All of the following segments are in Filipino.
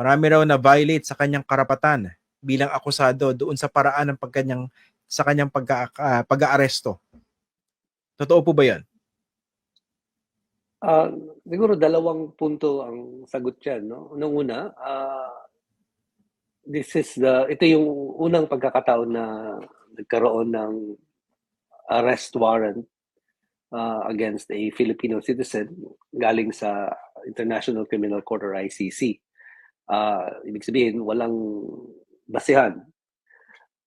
Marami raw na violate sa kanyang karapatan bilang akusado doon sa paraan ng pagkanyang sa kanyang pagka, ah, pag-aaresto. Totoo po ba 'yan? Ah, siguro dalawang punto ang sagot diyan 'no. Unang una, ah, this is the ito yung unang pagkakataon na nagkaroon ng arrest warrant ah, against a Filipino citizen galing sa International Criminal Court or ICC. Ah, ibig sabihin walang basehan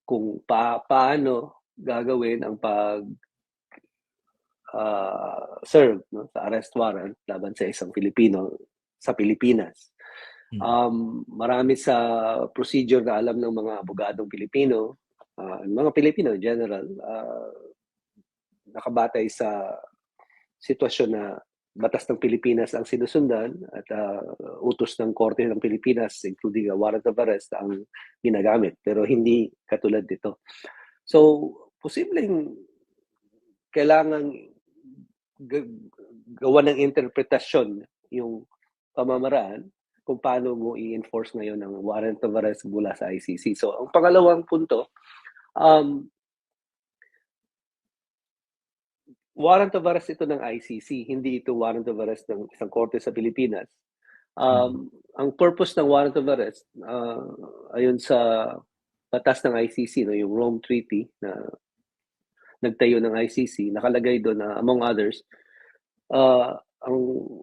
kung pa paano gagawin ang pag ah, serve no, sa arrest warrant laban sa isang Filipino sa Pilipinas. Hmm. Um, marami sa procedure na alam ng mga abogadong Pilipino, ah, mga Pilipino in general, ah, nakabatay sa sitwasyon na batas ng Pilipinas ang sinusundan at ah, utos ng Korte ng Pilipinas including a warrant of arrest ang ginagamit pero hindi katulad dito. So, posibleng kailangan gawa ng interpretasyon yung pamamaraan kung paano mo i-enforce ngayon ang warrant of arrest mula sa ICC. So, ang pangalawang punto, um, warrant of arrest ito ng ICC, hindi ito warrant of arrest ng isang korte sa Pilipinas. Um, ang purpose ng warrant of arrest, uh, ayon sa batas ng ICC, no, yung Rome Treaty na nagtayo ng ICC, nakalagay doon na among others, uh, ang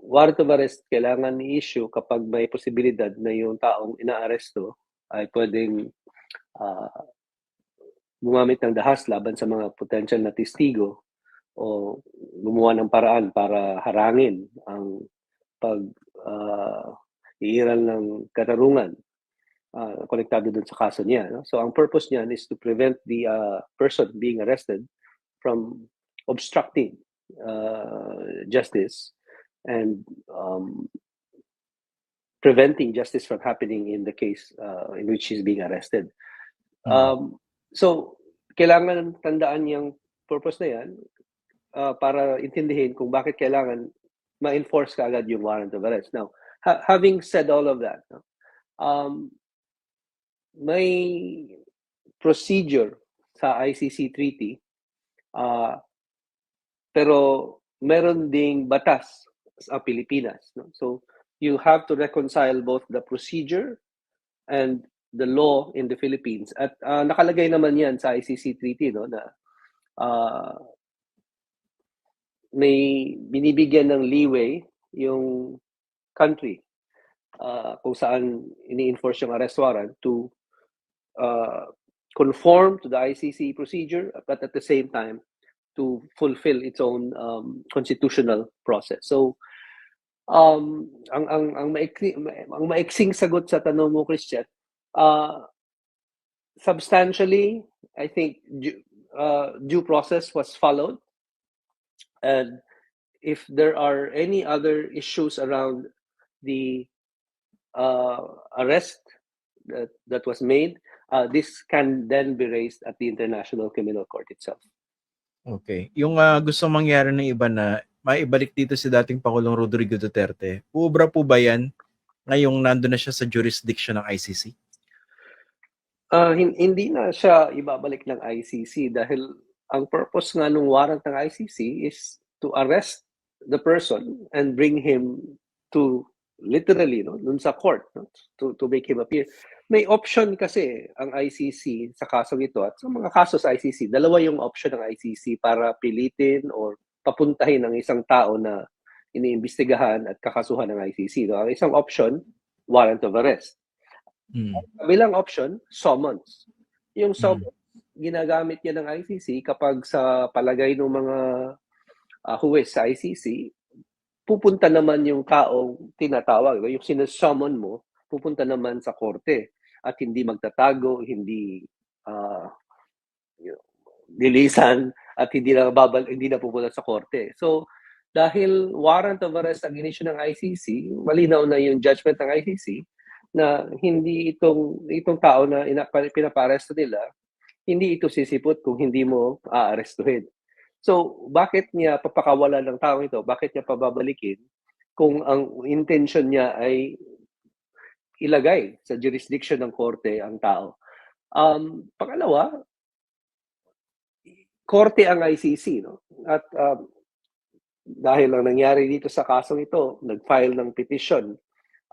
warrant of arrest kailangan i-issue kapag may posibilidad na yung taong inaaresto ay pwedeng uh, gumamit ng dahas laban sa mga potential na testigo o gumawa ng paraan para harangin ang pag uh, iiral ng katarungan uh, konektado dun sa kaso niya. No? So ang purpose niyan is to prevent the uh, person being arrested from obstructing uh, justice and um, preventing justice from happening in the case uh, in which he's being arrested. Mm. Um, so, kailangan tandaan yung purpose na yan uh, para intindihin kung bakit kailangan ma-enforce ka agad yung warrant of arrest. Now, ha- having said all of that, no, um, may procedure sa ICC treaty uh, pero meron ding batas sa Pilipinas. No? So, you have to reconcile both the procedure and the law in the Philippines. At uh, nakalagay naman yan sa ICC treaty no, na uh, may binibigyan ng leeway yung country uh, kung saan ini-enforce yung arrest warrant to uh, conform to the ICC procedure but at the same time to fulfill its own um, constitutional process. So um ang ang ang maiksi, ang maiksing sagot sa tanong mo Christian uh, substantially I think uh, due process was followed and if there are any other issues around the uh, arrest that, that was made uh, this can then be raised at the International Criminal Court itself. Okay. Yung ah, gusto mangyari ng iba na maibalik dito si dating Pangulong Rodrigo Duterte, ubra po ba yan ngayong nandun na siya sa jurisdiction ng ICC? Uh, hindi na siya ibabalik ng ICC dahil ang purpose nga ng warrant ng ICC is to arrest the person and bring him to literally no dun sa court no to to make him appear. May option kasi ang ICC sa kasong ito at sa mga kaso sa ICC dalawa yung option ng ICC para pilitin or papuntahin ang isang tao na iniimbestigahan at kakasuhan ng ICC no? Ang isang option warrant of arrest. Mm. Kabilang option, summons. Yung summons, ginagamit niya ng ICC kapag sa palagay ng mga uh, huwes sa ICC, pupunta naman yung taong tinatawag. Yung sinasummon mo, pupunta naman sa korte at hindi magtatago, hindi uh, lilisan at hindi na babal hindi na pupunta sa korte. So dahil warrant of arrest ang inisyu ng ICC, malinaw na yung judgment ng ICC na hindi itong itong tao na ina, pinaparesto nila, hindi ito sisipot kung hindi mo aarestuhin. So, bakit niya papakawalan ng tao ito? Bakit niya pababalikin kung ang intention niya ay ilagay sa jurisdiction ng korte ang tao. Um, pangalawa, korte ang ICC. No? At um, dahil ang nangyari dito sa kasong ito, nag-file ng petition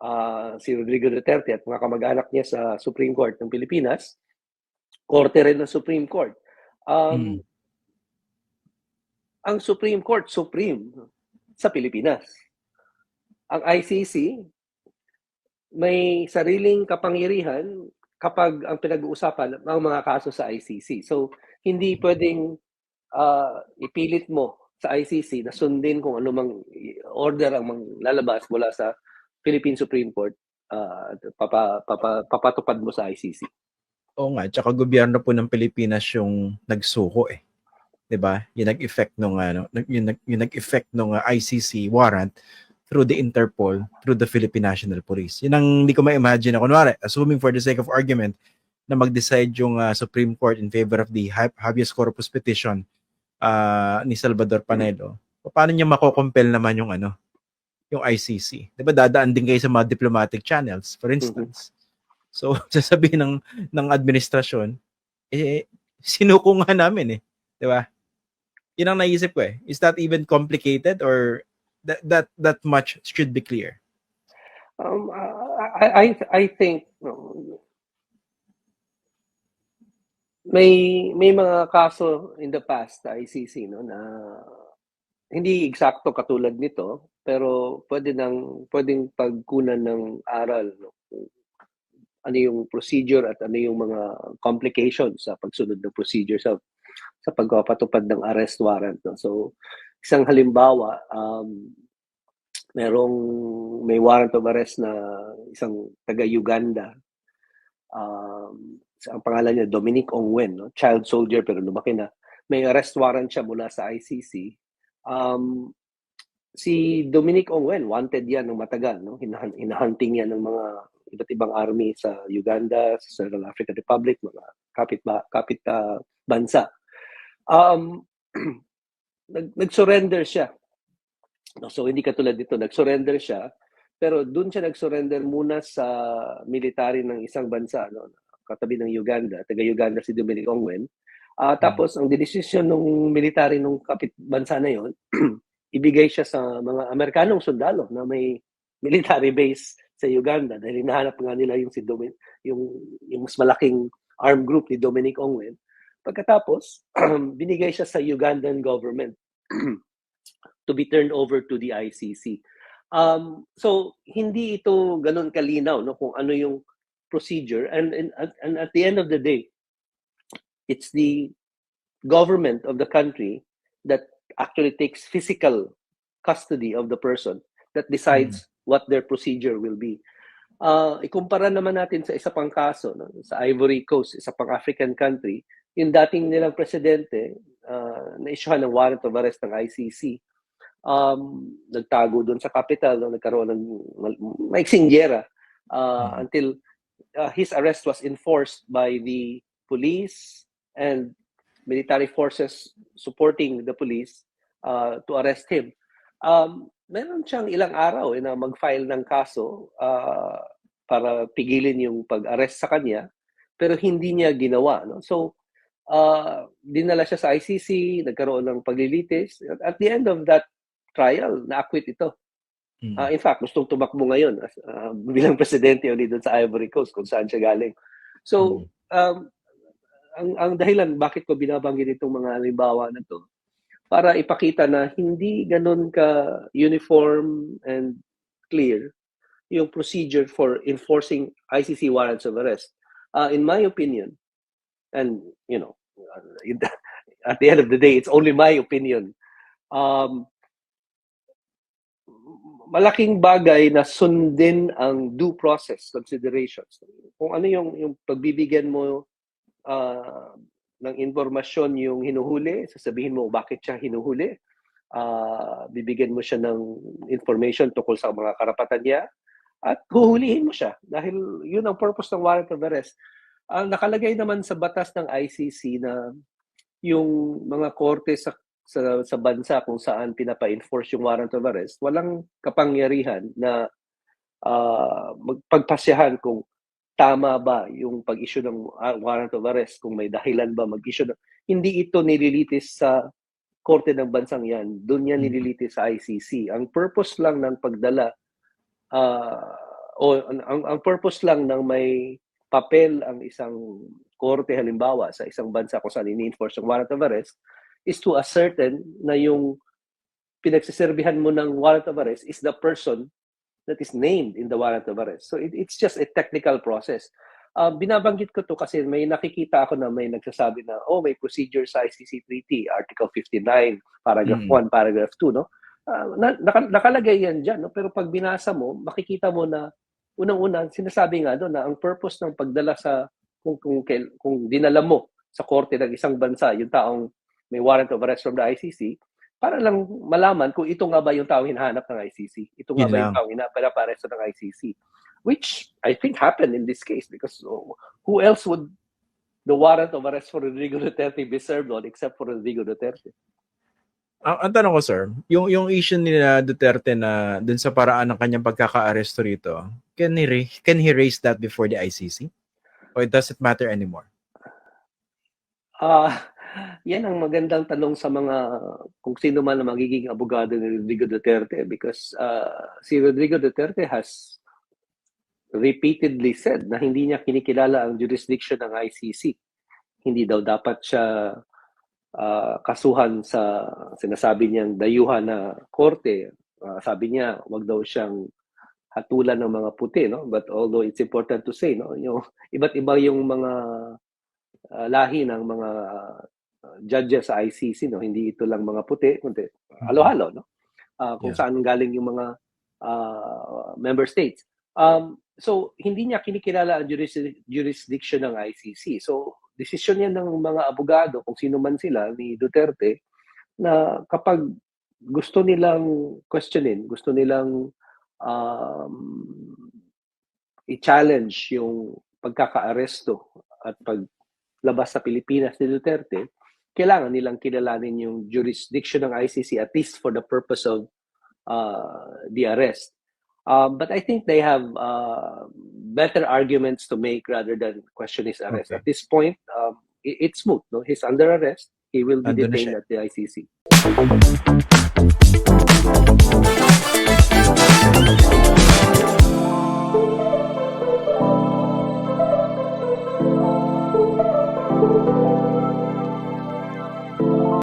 ah, si Rodrigo Duterte at mga kamag-anak niya sa Supreme Court ng Pilipinas, korte rin ng Supreme Court. Um, Mm. Ang Supreme Court, Supreme sa Pilipinas. Ang ICC, may sariling kapangyarihan kapag ang pinag-uusapan ang mga kaso sa ICC. So, hindi pwedeng ah, ipilit mo sa ICC na sundin kung ano mang order ang mang lalabas mula sa Philippine Supreme Court ah, papa, papa, papatupad mo sa ICC. Oo nga, tsaka gobyerno po ng Pilipinas yung nagsuko eh. 'Di ba? Yung nag-effect nung ano, yung, yung nag-effect nung uh, ICC warrant through the Interpol, through the Philippine National Police. Yun ang hindi ko ma-imagine na kunwari, assuming for the sake of argument na mag-decide yung uh, Supreme Court in favor of the ha- habeas corpus petition uh, ni Salvador Panelo. Paano niya makokompel naman yung ano, yung ICC? 'Di ba dadaan din kayo sa mga diplomatic channels, for instance. So, sasabihin ng ng administrasyon, eh, sinuko nga namin eh. Di ba? Yun ang naisip ko eh. Is that even complicated or that that that much should be clear? Um, I, I, I think no, may may mga kaso in the past sa ICC no na hindi eksakto katulad nito pero pwede nang pwedeng pagkunan ng aral no ano yung procedure at ano yung mga complications sa pagsunod ng procedure sa sa pagpapatupad ng arrest warrant no? So isang halimbawa um merong may warrant of arrest na isang taga Uganda um ang pangalan niya Dominic Ongwen no? Child soldier pero lumaki na. May arrest warrant siya mula sa ICC um si Dominic Ongwen wanted yan ng matagal no? Hinahunting yan ng mga iba't ibang army sa Uganda sa Central African Republic mga kapit ba, kapit ah, bansa. Um nag nag-surrender siya. No, so hindi katulad dito, nag-surrender siya, pero doon siya nag-surrender muna sa military ng isang bansa, no, katabi ng Uganda, taga Uganda si Dominic Ongwen. Ah, tapos ang decision ng military ng kapit bansa na yon, ibigay siya sa mga Amerikanong sundalo na may military base sa Uganda dahil hinahanap nga nila yung si Domin, yung yung mas malaking armed group ni Dominic Ongwen. Pagkatapos, binigay siya sa Ugandan government to be turned over to the ICC. Um, so hindi ito ganun kalinaw no kung ano yung procedure and, and and at the end of the day it's the government of the country that actually takes physical custody of the person that decides what their procedure will be. Uh, ikumpara naman natin sa isa pang kaso no? sa Ivory Coast, isa pang African country, yung dating nilang presidente uh, na-issuehan ng warrant of arrest ng ICC um, nagtago doon sa capital, no, nagkaroon ng maiksing giyera uh, Mhm. until uh, his arrest was enforced by the police and military forces supporting the police uh, to arrest him. Um, meron siyang ilang araw eh, na mag-file ng kaso uh, para pigilin yung pag-arrest sa kanya, pero hindi niya ginawa. No? So, uh, dinala siya sa ICC, nagkaroon ng paglilitis. At, at the end of that trial, na-acquit ito. Mm. Ah, in fact, gustong tumakbo ngayon as, ah, bilang presidente ulit doon sa Ivory Coast kung saan siya galing. So, um, ang, ang dahilan bakit ko binabanggit itong mga halimbawa na to para ipakita na hindi ganun ka uniform and clear yung procedure for enforcing ICC warrants of arrest. Uh, in my opinion, and you know, at the end of the day, it's only my opinion. Um, malaking bagay na sundin ang due process considerations. Kung ano yung yung pagbibigyan mo ah, ng impormasyon yung hinuhuli, sasabihin mo bakit siya hinuhuli. Ah, bibigyan mo siya ng information tungkol sa mga karapatan niya at huhulihin mo siya dahil yun ang purpose ng warrant of arrest. Ang nakalagay naman sa batas ng ICC na yung mga korte sa sa, sa bansa kung saan pinapa-enforce yung warrant of arrest, walang kapangyarihan na ah, magpagpasyahan kung tama ba yung pag-issue ng warrant of arrest, kung may dahilan ba mag-issue ng... Hindi ito nililitis sa korte ng bansang yan. Doon yan Mhm. nililitis sa ICC. Ang purpose lang ng pagdala ah, o ang, ang, ang purpose lang ng may papel ang isang korte halimbawa sa isang bansa kung saan ini-enforce ang warrant of arrest is to ascertain na yung pinagsiserbihan mo ng warrant of arrest is the person that is named in the warrant of arrest. So it, it's just a technical process. Uh, binabanggit ko to kasi may nakikita ako na may nagsasabi na, oh, may procedure sa ICC Treaty, Article 59, Paragraph Mm. 1, Paragraph 2, no? Ah, na, naka- nakalagay yan dyan, no? pero pag binasa mo, makikita mo na unang-una, sinasabi nga doon na ang purpose ng pagdala sa, kung, kung, kail- kung dinala mo sa korte ng isang bansa, yung taong may warrant of arrest from the ICC, para lang malaman kung ito nga ba yung taong hinahanap ng ICC. Ito nga Yun ba yung taong hinaparesto ng ICC. Which I think happened in this case because oh, who else would the warrant of arrest for Rodrigo Duterte be served on except for Rodrigo Duterte? Ang, ang tanong ko, sir, yung, yung issue nila Duterte na dun sa paraan ng kanyang pagkaka-aresto rito, can he, can he raise that before the ICC? Or it doesn't matter anymore? Ah, yan ang magandang tanong sa mga kung sino man ang magiging abogado ni Rodrigo Duterte because ah, si Rodrigo Duterte has repeatedly said na hindi niya kinikilala ang jurisdiction ng ICC. Hindi daw dapat siya ah, kasuhan sa sinasabi niyang dayuhan na korte. Ah, sabi niya, wag daw siyang hatulan ng mga puti, no? But although it's important to say, no, yung iba't iba yung mga ah, lahi ng mga ah, judges sa ICC, no? Hindi ito lang mga puti, kundi halo-halo, no? Ah, kung Yeah. saan galing yung mga ah, member states. Um, so hindi niya kinikilala ang juris- jurisdiction ng ICC. So desisyon yan ng mga abogado kung sino man sila ni Duterte na kapag gusto nilang questionin, gusto nilang um, i-challenge yung pagkaka-aresto at paglabas sa Pilipinas ni Duterte, kailangan nilang kilalanin yung jurisdiction ng ICC at least for the purpose of uh, the arrest. Um, but I think they have uh, better arguments to make rather than question his arrest. Okay. At this point, um, i- it's smooth. No? He's under arrest. He will be Andun detained at the ICC.